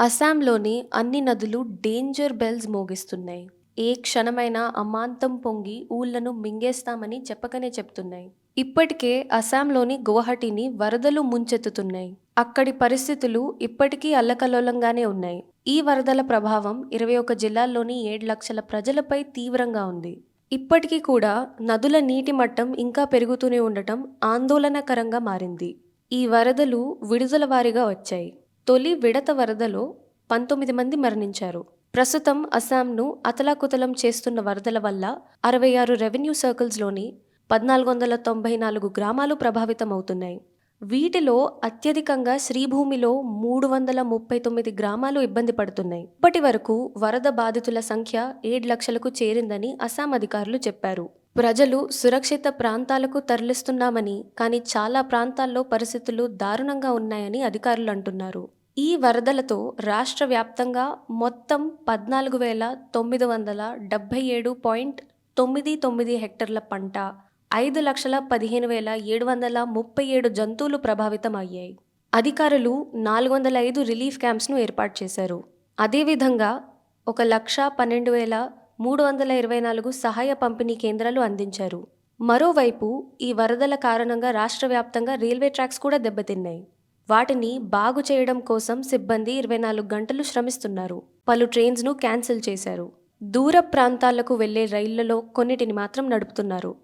అస్సాంలోని అన్ని నదులు డేంజర్ బెల్స్ మోగిస్తున్నాయి. ఏ క్షణమైనా అమాంతం పొంగి ఊళ్ళను మింగేస్తామని చెప్పకనే చెప్తున్నాయి. ఇప్పటికే అస్సాంలోని గువాహటిని వరదలు ముంచెత్తుతున్నాయి. అక్కడి పరిస్థితులు ఇప్పటికీ అల్లకల్లోలంగానే ఉన్నాయి. ఈ వరదల ప్రభావం ఇరవై ఒక జిల్లాల్లోని ఏడు లక్షల ప్రజలపై తీవ్రంగా ఉంది. ఇప్పటికీ కూడా నదుల నీటి మట్టం ఇంకా పెరుగుతూనే ఉండటం ఆందోళనకరంగా మారింది. ఈ వరదలు విడుదల వారీగా వచ్చాయి. తొలి విడత వరదలో పంతొమ్మిది మంది మరణించారు. ప్రస్తుతం అస్సాంను అతలాకుతలం చేస్తున్న వరదల వల్ల అరవై ఆరు రెవెన్యూ సర్కిల్స్లోని పద్నాలుగు వందల తొంభై నాలుగు గ్రామాలు ప్రభావితమవుతున్నాయి. వీటిలో అత్యధికంగా శ్రీభూమిలో మూడు వందల ముప్పై తొమ్మిది గ్రామాలు ఇబ్బంది పడుతున్నాయి. ఇప్పటి వరకు వరద బాధితుల సంఖ్య ఏడు లక్షలకు చేరిందని అస్సాం అధికారులు చెప్పారు. ప్రజలు సురక్షిత ప్రాంతాలకు తరలిస్తున్నామని కానీ చాలా ప్రాంతాల్లో పరిస్థితులు దారుణంగా ఉన్నాయని అధికారులు అంటున్నారు. ఈ వరదలతో రాష్ట్ర వ్యాప్తంగా మొత్తం పద్నాలుగు వేల తొమ్మిది వందల డెబ్భై ఏడు పాయింట్ తొమ్మిది తొమ్మిది హెక్టర్ల పంట ఐదు లక్షల పదిహేను వేల ఏడు వందల ముప్పై ఏడు జంతువులు ప్రభావితం అయ్యాయి అధికారులు నాలుగు వందల ఐదు రిలీఫ్ క్యాంప్స్ను ఏర్పాటు చేశారు. అదేవిధంగా ఒక లక్ష పన్నెండు వేల మూడు వందల ఇరవై నాలుగు సహాయ పంపిణీ కేంద్రాలు అందించారు. మరోవైపు ఈ వరదల కారణంగా రాష్ట్ర వ్యాప్తంగా రైల్వే ట్రాక్స్ కూడా దెబ్బతిన్నాయి. వాటిని బాగు చేయడం కోసం సిబ్బంది ఇరవై నాలుగు గంటలు శ్రమిస్తున్నారు. పలు ట్రైన్స్ను క్యాన్సిల్ చేశారు. దూర ప్రాంతాలకు వెళ్ళే రైళ్ళలో కొన్నిటిని మాత్రం నడుపుతున్నారు.